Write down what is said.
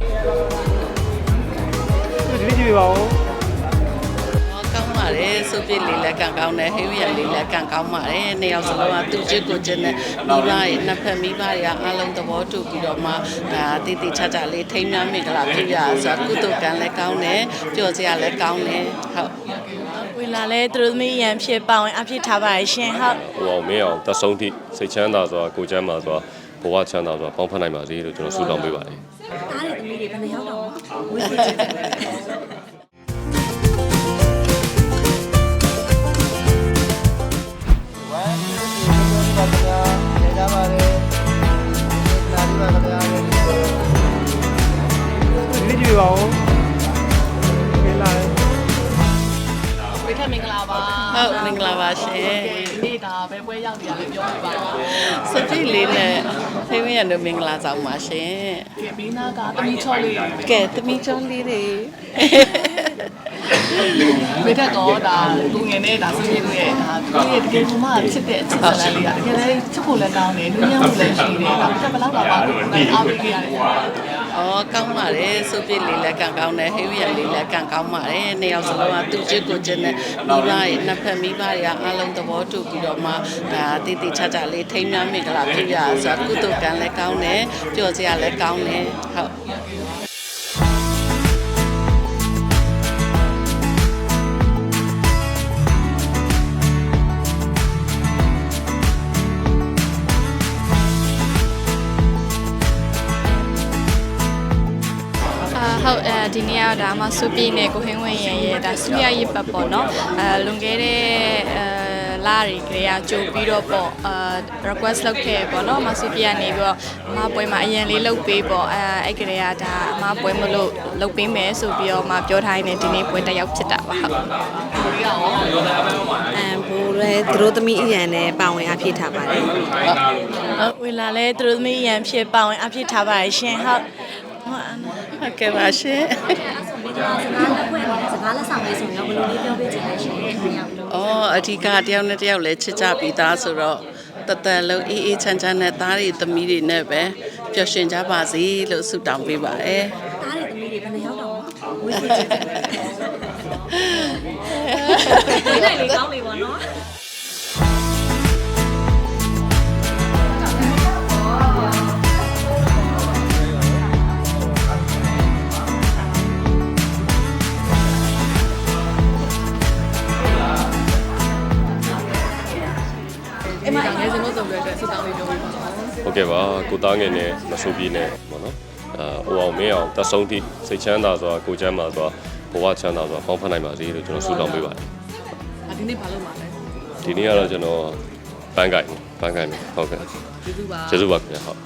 ဒီနေ့ကြည့်ပြပါဦးကောင်းပါတယ်စုပ်ပြစ်လေးလည်းကန်ကောင်းတယ်ဟင်းရလေးလည်းကန်ကောင်းပါတယ်နှစ်ယောက်စလုံးကသူချစ်ကိုချစ်နဲ့မိဘရဲ့နှစ်ဖက်မိဘတွေကအားလုံးသဘောတူပြီးတော့မှဒါတည်တည်ချာချာလေးထိမ်းမြမင်္ဂလာပြုရဆိုတော့ကုသကံလည်းကောင်းတယ်ကြော်စရာလည်းကောင်းတယ်ဟုတ်ဝင်လာလဲသူတို့သမီးရန်ဖြစ်ပါဝင်အဖြစ်ထားပါရှင်ဟုတ်ဟိုအောင်မင်းအောင်တက်ဆုံးထိစိတ်ချမ်းသာစွာကိုယ်ချမ်းသာစွာဘဝချမ်းသာစွာပေါင်းဖက်နိုင်ပါစေလို့ကျွန်တော်ဆုတောင်းပေးပါတယ် တားတဲ့သမီးတွေဘယ်နှယောက်တော့ဝေးဝေးချင်တယ်ဒီနေ့ကြည့်ပြပါဦးခေလာတယ်ဝေထက်မင်္ဂလာပါဟုတ်မင်္ဂလာပါရှင်ဒီ နေ့ဒါဘယ်ပွဲရောက်နေရလဲပြောပြပါဦးစုပ်ပြစ်လေးနဲ့ဟင်းရတို့မင်္ဂလာဆောင်ပါရှင်ကဲဘေးနာကတမီချော်လေးကဲသမီးချုံးလေးတွေဝေထက်တော့ဒါကိုငယ်နဲ့ဒါဆွေးနွေးလို့ရဲ့ဒါကိုရဲ့တကယ်ကမှချစ်တဲ့ချစ်စလန်းလေးကတကယ်လည်းချစ်ဖို့လည်းကောင်းတယ်လူညံ့ဖို့လည်းရှိတယ်ဒါပြတ်ဘလောက်ပါပါကိုအားပေးခဲ့ရတယ် အော်ကောင်းပါတယ်စုပ်ပြစ်လေးလည်းကန်ကောင်းတယ်ဟင်းရလေးလည်းကန်ကောင်းပါတယ်နှစ်ယောက်စလုံးကသူချစ်ကိုချစ်နဲ့မိဘရဲ့နှစ်ဖက်မိဘတွေကအားလုံးသဘောတူပြီးတော့မှဒါတည်တည်ချာချာလေးထိမ်းမြမင်္ဂလာပြုရဆိုတော့ကုသကံလည်းကောင်းတယ်ကြော်စရာလည်းကောင်းတယ်ဟုတ် ဟုတ်အဲဒီနေ့ကဒါမှစူပီနဲ့ကိုဟင်းဝင်ရဲ့ရဲ့ဒါစူရရပတ်ပေါ့နော်အဲလွန်ခဲ့တဲ့အဲလာရီကလေးကကြိုပြီးတော့ပေါ့အာ request လုပ်ခဲ့ပေါ့နော်မစူပီကနေပြီးတော့အမပွဲမှာအရင်လေးလုပ်ပေးပေါ့အဲအဲ့ကလေးကဒါအမပွဲမလို့လုပ်ပေးမယ်ဆိုပြီးတော့မပြောထားရင်ဒီနေ့ပွဲတက်ရောက်ဖြစ်တာပါဟုတ်အမ်ဘိုးရဲသူတို့သမီးအရန်နဲ့ပါဝင်အဖြစ်ထားပါတယ်ဟုတ်ဝင်လာလဲသူတို့သမီးရန်ဖြစ်ပါဝင်အဖြစ်ထားပါရှင်ဟုတ် ဟုတ်အနာဟုတ်ကဲ့ပါရှင်မိသားစကားလက်ဖွဲ့နေတဲ့စကားလက်ဆောင်လေးဆိုရင်တော့ဘယ်လိုလေးပြောပြချင်လဲရှင်။ခင်ဗျာ။။အော်အဓိကတယောက်နဲ့တယောက်လည်းချစ်ကြပြီးသားဆိုတော့တသက်လုံးအေးအေးချမ်းချမ်းနဲ့သားတွေသမီးတွေနဲ့ပဲပျော်ရွှင်ကြပါစေလို့ဆုတောင်းပေးပါရယ်တားတဲ့သမီးတွေဘယ်နှယောက်တော့ဝေးဝေးချင်တယ်ဝေးလိုက်လေကောင်းလေပေါ့နော် အဲ့မှာငယ်စဉ်လို့ဆိုပြီးတော့စစ်တောင်းလေးပြောပြပါဦးဟုတ်ကဲ့ပါကိုသားငယ်နဲ့မဆိုးပြေးနဲ့ပေါ့နော်အာဟိုအောင်မင်းအောင်တက်ဆုံးထိစိတ်ချမ်းသာစွာကိုယ်ချမ်းသာစွာဘဝချမ်းသာစွာပေါင်းဖက်နိုင်ပါစေလို့ကျွန်တော်ဆုတောင်းပေးပါတယ်ဒီနေ့ဘာလုပ်မှာလဲဒီနေ့ကတော့ကျွန်တော်ပန်းကိုင်ပန်းကိုင်မယ်ဟုတ်ကဲ့ကျေးဇူးပါကျေးဇူးပါခင်ဗျာဟုတ်